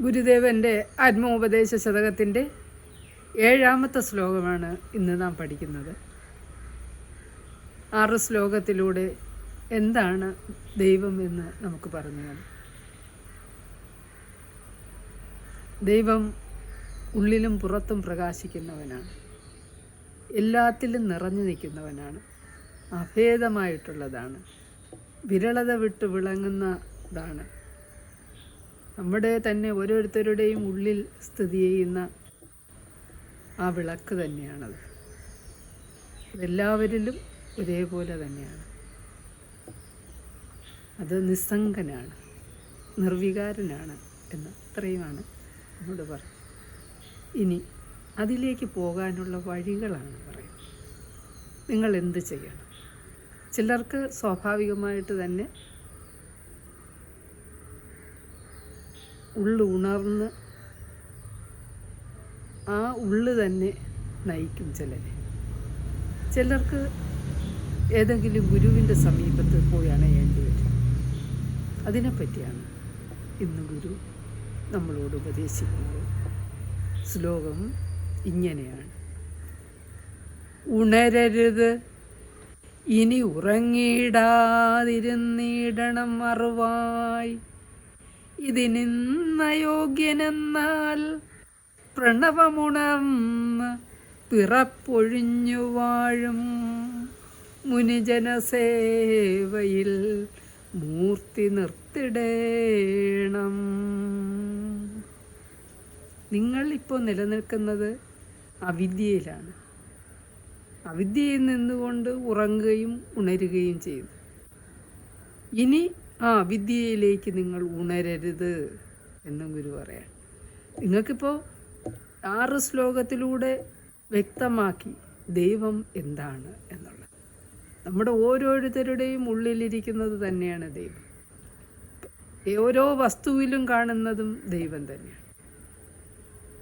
ഗുരുദേവന്റെ ആത്മോപദേശ ശതകത്തിന്റെ ഏഴാമത്തെ ശ്ലോകമാണ് ഇന്ന് നാം പഠിക്കുന്നത്. ആറ് ശ്ലോകത്തിലൂടെ എന്താണ് ദൈവം എന്ന് നമുക്ക് പറഞ്ഞു തന്നു ദൈവം ഉള്ളിലും പുറത്തും പ്രകാശിക്കുന്നവനാണ്. എല്ലാത്തിലും നിറഞ്ഞു നിൽക്കുന്നവനാണ്. അഭേദമായിട്ടുള്ളതാണ്. വിരളത വിട്ട് വിളങ്ങുന്നതാണ്. നമ്മുടെ തന്നെ ഓരോരുത്തരുടെയും ഉള്ളിൽ സ്ഥിതി ചെയ്യുന്ന ആ വിളക്ക് തന്നെയാണത്. എല്ലാവരിലും ഒരേപോലെ തന്നെയാണ്. അത് നിസ്സംഗനാണ് നിർവികാരനാണ് എന്ന് അത്രയുമാണ് നമ്മോട് പറയുന്നത് ഇനി അതിലേക്ക് പോകാനുള്ള വഴികളാണ് പറയുന്നത്. നിങ്ങൾ എന്ത് ചെയ്യണം? ചിലർക്ക് സ്വാഭാവികമായിട്ട് തന്നെ ഉള്ളു ഉണർന്ന് ആ ഉള്ളു തന്നെ നയിക്കും ചിലരെ ചിലർക്ക് ഏതെങ്കിലും ഗുരുവിന്റെ സമീപത്ത് പോയി അണയേണ്ടി വരും. അതിനെപ്പറ്റിയാണ് ഇന്ന് ഗുരു നമ്മളോട് ഉപദേശിക്കുന്നത്. ശ്ലോകം ഇങ്ങനെയാണ്. ഉണരരുത് ഇനി ഉറങ്ങിയിടാതിരുന്നിടണം അറിവായി. ഇതിനിന്നയോഗ്യനെന്നാൽ പ്രണവമുണർന്ന് പിറപ്പൊഴിഞ്ഞു വാഴും മുനിജനസേവയിൽ മൂർത്തി നിർത്തിടേണം. നിങ്ങളിപ്പോൾ നിലനിൽക്കുന്നത് അവിദ്യയിലാണ്. അവിദ്യയിൽ നിന്നുകൊണ്ട് ഉറങ്ങുകയും ഉണരുകയും ചെയ്തു. ഇനി ആ വിദ്യയിലേക്ക് നിങ്ങൾ ഉണരരുത് എന്നും ഗുരു പറയാം. നിങ്ങൾക്കിപ്പോൾ ആറ് ശ്ലോകത്തിലൂടെ വ്യക്തമാക്കി ദൈവം എന്താണ് എന്നുള്ളത്. നമ്മുടെ ഓരോരുത്തരുടെയും ഉള്ളിലിരിക്കുന്നത് തന്നെയാണ് ദൈവം. ഓരോ വസ്തുവിലും കാണുന്നതും ദൈവം തന്നെയാണ്.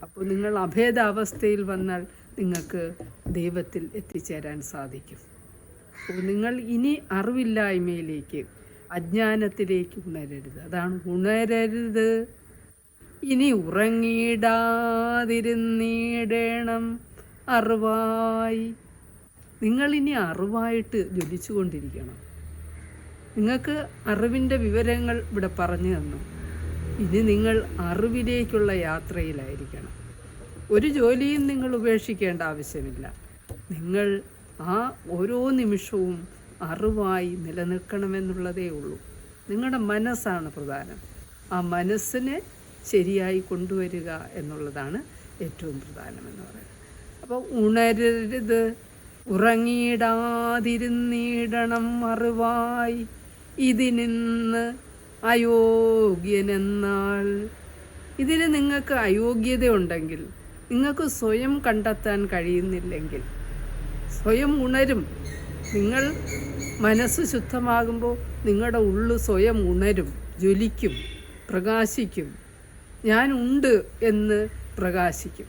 അപ്പോൾ നിങ്ങൾ അഭേദാവസ്ഥയിൽ വന്നാൽ നിങ്ങൾക്ക് ദൈവത്തിൽ എത്തിച്ചേരാൻ സാധിക്കും. അപ്പോൾ നിങ്ങൾ ഇനി അറിവില്ലായ്മയിലേക്ക് അജ്ഞാനത്തിലേക്ക് ഉണരരുത്. അതാണ് ഉണരരുത്. ഇനി ഉറങ്ങിയിടാതിരുന്നിടണം അറിവായി. നിങ്ങളിനി അറിവായിട്ട് ജ്വലിച്ചുകൊണ്ടിരിക്കണം. നിങ്ങൾക്ക് അറിവിന്റെ വിവരങ്ങൾ ഇവിടെ പറഞ്ഞു തന്നു. ഇനി നിങ്ങൾ അറിവിലേക്കുള്ള യാത്രയിലായിരിക്കണം. ഒരു ജോലിയും നിങ്ങൾ ഉപേക്ഷിക്കേണ്ട ആവശ്യമില്ല. നിങ്ങൾ ആ ഓരോ നിമിഷവും അറിവായി നിലനിൽക്കണമെന്നുള്ളതേ ഉള്ളൂ. നിങ്ങളുടെ മനസ്സാണ് പ്രധാനം. ആ മനസ്സിനെ ശരിയായി കൊണ്ടുവരിക എന്നുള്ളതാണ് ഏറ്റവും പ്രധാനമെന്ന് പറയുന്നത്. അപ്പോൾ ഉണരരുത് ഉറങ്ങിയിടാതിരുന്നിടണം അറിവായി. ഇതിനിന്ന് അയോഗ്യനെന്നാൽ. ഇതിന് നിങ്ങൾക്ക് അയോഗ്യതയുണ്ടെങ്കിൽ നിങ്ങൾക്ക് സ്വയം കണ്ടെത്താൻ കഴിയുന്നില്ലെങ്കിൽ സ്വയം ഉണരും. നിങ്ങൾ മനസ്സ് ശുദ്ധമാകുമ്പോൾ നിങ്ങളുടെ ഉള്ളു സ്വയം ഉണരും ജ്വലിക്കും പ്രകാശിക്കും. ഞാൻ ഉണ്ട് എന്ന് പ്രകാശിക്കും.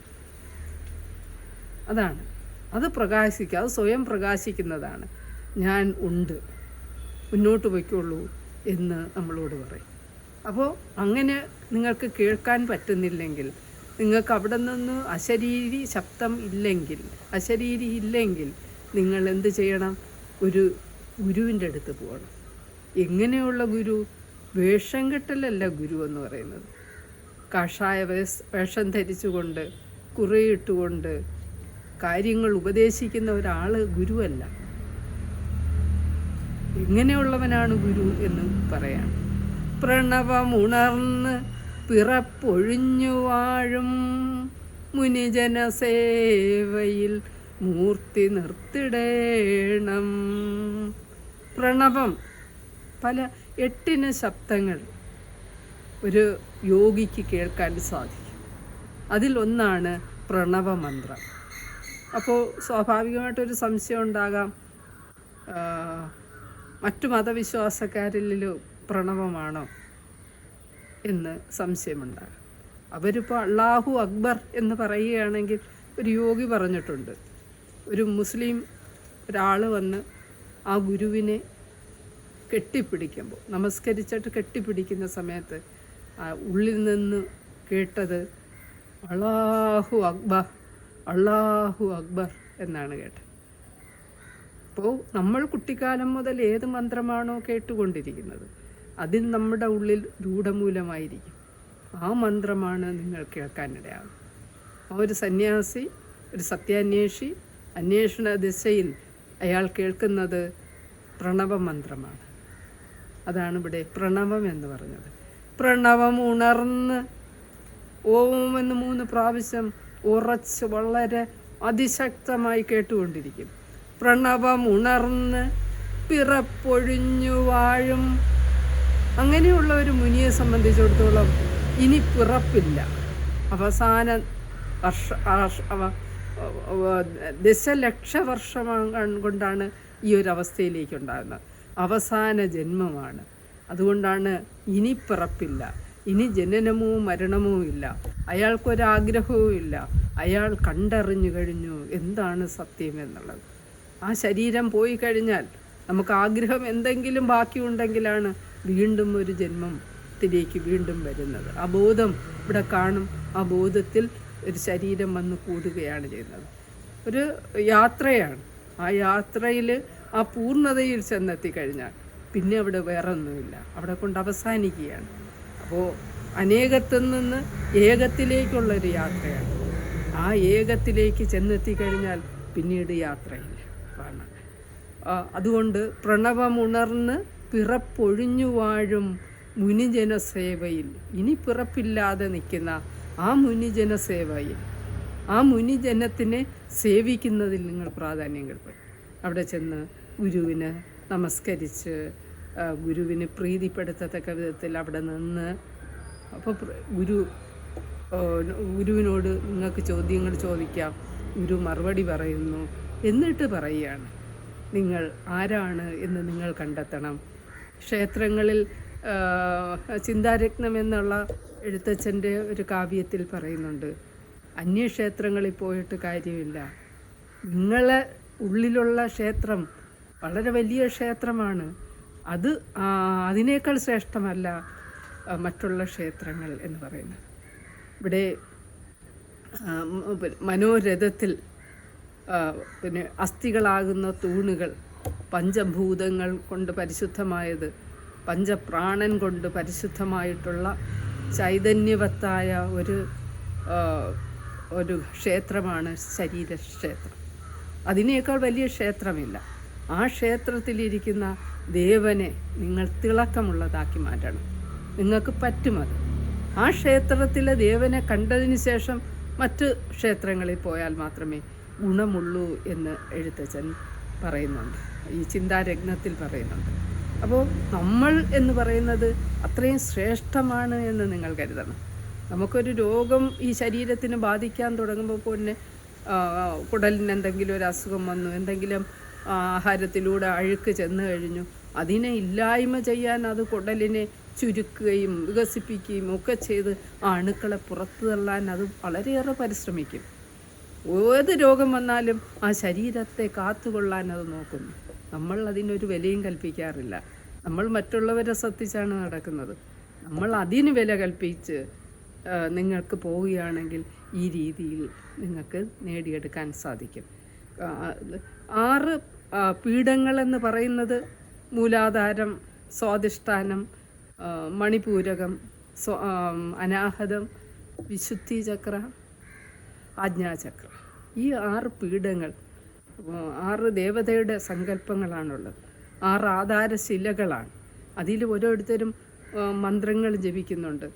അതാണ്. അത് പ്രകാശിക്കുക അത് സ്വയം പ്രകാശിക്കുന്നതാണ്. ഞാൻ ഉണ്ട് മുന്നോട്ട് പോയിക്കോളൂ എന്ന് നമ്മളോട് പറയും. അപ്പോൾ അങ്ങനെ നിങ്ങൾക്ക് കേൾക്കാൻ പറ്റുന്നില്ലെങ്കിൽ നിങ്ങൾക്ക് അവിടെ നിന്ന് അശരീരി ശബ്ദം ഇല്ലെങ്കിൽ അശരീരി ഇല്ലെങ്കിൽ നിങ്ങൾ എന്ത് ചെയ്യണം? ഒരു ഗുരുവിന്റെ അടുത്ത് പോകണം. എങ്ങനെയുള്ള ഗുരു? വേഷം കെട്ടലല്ല ഗുരു എന്ന് പറയുന്നത്. കഷായ വേസ് വേഷം ധരിച്ചുകൊണ്ട് കുറയിട്ടുകൊണ്ട് കാര്യങ്ങൾ ഉപദേശിക്കുന്ന ഒരാൾ ഗുരുവല്ല. എങ്ങനെയുള്ളവനാണ് ഗുരു എന്ന് പറയാം. പ്രണവമുണർന്ന് പിറപ്പൊഴിഞ്ഞു വാഴും മുനിജനസേവയിൽ മൂർത്തി നിർത്തിടേണം. പ്രണവം. പല എട്ടിന് ശബ്ദങ്ങൾ ഒരു യോഗിക്ക് കേൾക്കാൻ സാധിക്കും. അതിലൊന്നാണ് പ്രണവമന്ത്രം. അപ്പോൾ സ്വാഭാവികമായിട്ടൊരു സംശയം ഉണ്ടാകാം. മറ്റു മതവിശ്വാസക്കാരിലും പ്രണവമാണോ എന്ന് സംശയമുണ്ടാകും. അവരിപ്പോൾ അള്ളാഹു അക്ബർ എന്ന് പറയുകയാണെങ്കിൽ ഒരു യോഗി പറഞ്ഞിട്ടുണ്ട്. ഒരു മുസ്ലിം ഒരാൾ വന്ന് ആ ഗുരുവിനെ കെട്ടിപ്പിടിക്കുമ്പോൾ നമസ്കരിച്ചിട്ട് കെട്ടിപ്പിടിക്കുന്ന സമയത്ത് ഉള്ളിൽ നിന്ന് കേട്ടത് അള്ളാഹു അക്ബർ അള്ളാഹു അക്ബർ എന്നാണ് കേട്ടത്. അപ്പോൾ നമ്മൾ കുട്ടിക്കാലം മുതൽ ഏത് മന്ത്രമാണോ കേട്ടുകൊണ്ടിരിക്കുന്നത് അതിൽ നമ്മുടെ ഉള്ളിൽ രൂഢമൂലമായിരിക്കും. ആ മന്ത്രമാണ് നിങ്ങൾ കേൾക്കാനിടയാകും ആ ഒരു സന്യാസി ഒരു സത്യാന്വേഷി അന്വേഷണ ദിശയിൽ അയാൾ കേൾക്കുന്നത് പ്രണവ മന്ത്രമാണ്. അതാണ് ഇവിടെ പ്രണവം എന്ന് പറഞ്ഞത്. പ്രണവം ഉണർന്ന് ഓം എന്ന് മൂന്ന് പ്രാവശ്യം ഉറച്ച് വളരെ അതിശക്തമായി കേട്ടുകൊണ്ടിരിക്കും. പ്രണവം ഉണർന്ന് പിറപ്പൊഴിഞ്ഞു വാഴും. അങ്ങനെയുള്ള ഒരു മുനിയെ സംബന്ധിച്ചിടത്തോളം ഇനി പിറപ്പില്ല. അവസാന വർഷ ദശലക്ഷ വർഷം കൊണ്ടാണ് ഈ ഒരു അവസ്ഥയിലേക്ക് ഉണ്ടാകുന്നത് അവസാന ജന്മമാണ്. അതുകൊണ്ടാണ് ഇനി പിറപ്പില്ല. ഇനി ജനനമോ മരണമോ ഇല്ല. അയാൾക്കൊരാഗ്രഹവും ഇല്ല. അയാൾ കണ്ടറിഞ്ഞു കഴിഞ്ഞു എന്താണ് സത്യം എന്നുള്ളത്. ആ ശരീരം പോയി കഴിഞ്ഞാൽ നമുക്ക് ആഗ്രഹം എന്തെങ്കിലും ബാക്കിയുണ്ടെങ്കിലാണ് വീണ്ടും ഒരു ജന്മത്തിലേക്ക് വീണ്ടും വരുന്നത്. ആ ബോധം ഇവിടെ കാണും. ആ ബോധത്തിൽ ഒരു ശരീരം വന്ന് കൂടുകയാണ് ചെയ്യുന്നത്. ഒരു യാത്രയാണ്. ആ യാത്രയിൽ ആ പൂർണതയിൽ ചെന്നെത്തി കഴിഞ്ഞാൽ പിന്നെ അവിടെ വേറെ ഒന്നുമില്ല അവിടെ കൊണ്ട് അവസാനിക്കുകയാണ്. അപ്പോൾ അനേകത്തിൽ നിന്ന് ഏകത്തിലേക്കുള്ളൊരു യാത്രയാണ്. ആ ഏകത്തിലേക്ക് ചെന്നെത്തി കഴിഞ്ഞാൽ പിന്നീട് യാത്രയില്ല. കാരണം അതുകൊണ്ട് പ്രണവമുണർന്ന് പിറപ്പൊഴിഞ്ഞു വാഴും മുനിജനസേവയിൽ ഇനി പിറപ്പില്ലാതെ നിൽക്കുന്ന ആ മുനിജന സേവയിൽ ആ മുനിജനത്തിനെ സേവിക്കുന്നതിൽ നിങ്ങൾ പ്രാധാന്യം കൊടുക്കും അവിടെ ചെന്ന് ഗുരുവിന് നമസ്കരിച്ച് ഗുരുവിനെ പ്രീതിപ്പെടുത്തത്തക്ക വിധത്തിൽ അവിടെ നിന്ന് അപ്പോൾ ഗുരു ഗുരുവിനോട് നിങ്ങൾക്ക് ചോദ്യങ്ങൾ ചോദിക്കാം. ഗുരു മറുപടി പറയുന്നു. എന്നിട്ട് പറയുകയാണ് നിങ്ങൾ ആരാണ് എന്ന് നിങ്ങൾ കണ്ടെത്തണം. ക്ഷേത്രങ്ങളിൽ ചിന്താരത്നം എന്നുള്ള എഴുത്തച്ഛന്റെ ഒരു കാവ്യത്തിൽ പറയുന്നുണ്ട് അന്യക്ഷേത്രങ്ങളിൽ പോയിട്ട് കാര്യമില്ല. നിങ്ങളെ ഉള്ളിലുള്ള ക്ഷേത്രം വളരെ വലിയ ക്ഷേത്രമാണ്. അത് അതിനേക്കാൾ ശ്രേഷ്ഠമല്ല മറ്റുള്ള ക്ഷേത്രങ്ങൾ എന്ന് പറയുന്നത് ഇവിടെ മനോരഥത്തിൽ പിന്നെ അസ്ഥികളാകുന്ന തൂണുകൾ പഞ്ചഭൂതങ്ങൾ കൊണ്ട് പരിശുദ്ധമായത് പഞ്ചപ്രാണൻ കൊണ്ട് പരിശുദ്ധമായിട്ടുള്ള ചൈതന്യവത്തായ ഒരു ഒരു ക്ഷേത്രമാണ് ശരീരക്ഷേത്രം. അതിനേക്കാൾ വലിയ ക്ഷേത്രമില്ല. ആ ക്ഷേത്രത്തിലിരിക്കുന്ന ദേവനെ നിങ്ങൾ തിളക്കമുള്ളതാക്കി മാറ്റണം. നിങ്ങൾക്ക് പറ്റുമത് ആ ക്ഷേത്രത്തിലെ ദേവനെ കണ്ടതിന് ശേഷം മറ്റ് ക്ഷേത്രങ്ങളിൽ പോയാൽ മാത്രമേ ഗുണമുള്ളൂ എന്ന് എഴുത്തച്ഛൻ പറയുന്നുണ്ട്. ഈ ചിന്താരത്നത്തിൽ പറയുന്നുണ്ട്. അപ്പോൾ നമ്മൾ എന്ന് പറയുന്നത് അത്രയും ശ്രേഷ്ഠമാണ് എന്ന് നിങ്ങൾ കരുതണം. നമുക്കൊരു രോഗം ഈ ശരീരത്തിന് ബാധിക്കാൻ തുടങ്ങുമ്പോൾ പിന്നെ കുടലിന് എന്തെങ്കിലും ഒരു അസുഖം വന്നു എന്തെങ്കിലും ആഹാരത്തിലൂടെ അഴുക്ക് ചെന്ന് കഴിഞ്ഞു അതിനെ ഇല്ലായ്മ ചെയ്യാൻ അത് കുടലിനെ ചുരുക്കുകയും വികസിപ്പിക്കുകയും ഒക്കെ ചെയ്ത് ആ അണുക്കളെ പുറത്തു തള്ളാൻ അത് വളരെയേറെ പരിശ്രമിക്കും. ഏത് രോഗം വന്നാലും ആ ശരീരത്തെ കാത്തുകൊള്ളാൻ അത് നോക്കുന്നു. നമ്മൾ അതിനൊരു വിലയും കൽപ്പിക്കാറില്ല. നമ്മൾ മറ്റുള്ളവരെ ശ്രദ്ധിച്ചാണ് നടക്കുന്നത്. നമ്മൾ അതിന് വില കൽപ്പിച്ച് നിങ്ങൾക്ക് പോവുകയാണെങ്കിൽ ഈ രീതിയിൽ നിങ്ങൾക്ക് നേടിയെടുക്കാൻ സാധിക്കും. ആറ് പീഠങ്ങളെന്ന് പറയുന്നത് മൂലാധാരം സ്വാധിഷ്ഠാനം മണിപൂരകം സ്വ അനാഹതം വിശുദ്ധി ചക്ര ആജ്ഞാചക്ര. ഈ ആറ് പീഠങ്ങൾ ആറ് ദേവതയുടെ സങ്കല്പങ്ങളാണുള്ളത്. ആറ് ആധാരശിലകളാണ്. അതിൽ ഓരോരുത്തരും മന്ത്രങ്ങൾ ജപിക്കുന്നുണ്ട്.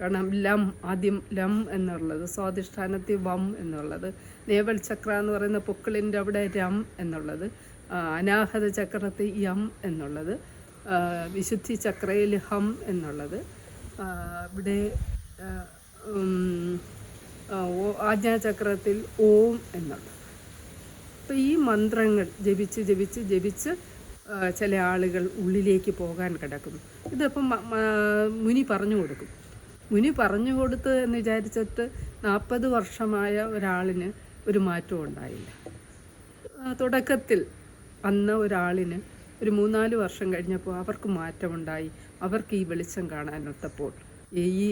കാരണം ലം ആദ്യം ലം എന്നുള്ളത് സ്വാധിഷ്ഠാനത്തിൽ വം എന്നുള്ളത് നേവൽ ചക്ര എന്ന് പറയുന്ന പൊക്കിളിന്റെ അവിടെ രം എന്നുള്ളത് അനാഹത ചക്രത്തിൽ യം എന്നുള്ളത് വിശുദ്ധി ചക്രയിൽ ഹം എന്നുള്ളത് ഇവിടെ ആജ്ഞാചക്രത്തിൽ ഓം എന്നുള്ളത്. അപ്പോൾ ഈ മന്ത്രങ്ങൾ ജപിച്ച് ജപിച്ച് ജപിച്ച് ചില ആളുകൾ ഉള്ളിലേക്ക് പോകാൻ കിടക്കും ഇതിപ്പം മുനി പറഞ്ഞു കൊടുക്കും. മുനി പറഞ്ഞു കൊടുത്ത് എന്ന് വിചാരിച്ചിട്ട് നാൽപ്പത് വർഷമായ ഒരാളിന് ഒരു മാറ്റവും ഉണ്ടായില്ല. തുടക്കത്തിൽ വന്ന ഒരാളിന് ഒരു മൂന്നാൽ വർഷം കഴിഞ്ഞപ്പോൾ അവർക്ക് മാറ്റമുണ്ടായി. അവർക്ക് ഈ വെളിച്ചം കാണാനൊത്തപ്പോൾ. ഈ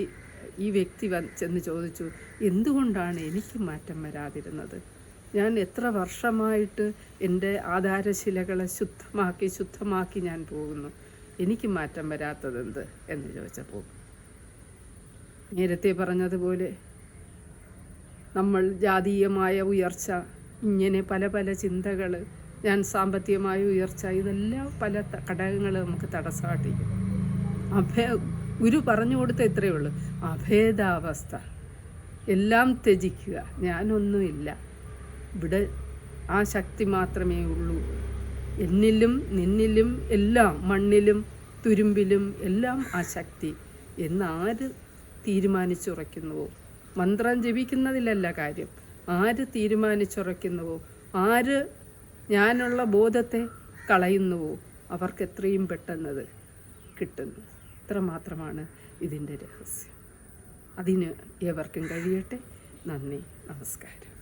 ഈ വ്യക്തി ചെന്ന് ചോദിച്ചു എന്തുകൊണ്ടാണ് എനിക്ക് മാറ്റം വരാതിരുന്നത്? ഞാൻ എത്ര വർഷമായിട്ട് എന്റെ ആധാരശിലകളെ ശുദ്ധമാക്കി ശുദ്ധമാക്കി ഞാൻ പോകുന്നു? എനിക്ക് മാറ്റം വരാത്തതെന്ത് എന്ന് ചോദിച്ചപ്പോൾ നേരത്തെ പറഞ്ഞതുപോലെ നമ്മൾ ജാതീയമായ ഉയർച്ച ഇങ്ങനെ പല പല ചിന്തകൾ ഞാൻ സാമ്പത്തികമായ ഉയർച്ച ഇതെല്ലാം പല ഘടകങ്ങൾ നമുക്ക് തടസ്സമാട്ടിക്കും അഭയ ഗുരു പറഞ്ഞു കൊടുത്ത ഇത്രയേ ഉള്ളൂ. അഭേദാവസ്ഥ. എല്ലാം ത്യജിക്കുക. ഞാനൊന്നുമില്ല. ഇവിടെ ആ ശക്തി മാത്രമേ ഉള്ളൂ. എന്നിലും നിന്നിലും എല്ലാം മണ്ണിലും തുരുമ്പിലും എല്ലാം ആ ശക്തി എന്നാര് തീരുമാനിച്ചുറയ്ക്കുന്നുവോ? മന്ത്രം ജപിക്കുന്നതിലല്ല കാര്യം. ആര് തീരുമാനിച്ചുറയ്ക്കുന്നുവോ? ആര് ഞാനുള്ള ബോധത്തെ കളയുന്നുവോ? അവർക്ക് എത്രയും പെട്ടെന്നത് കിട്ടുന്നു. ഇത്ര മാത്രമാണ് ഇതിന്റെ രഹസ്യം. അതിന് ഏവർക്കും കഴിയട്ടെ. നന്ദി. നമസ്കാരം.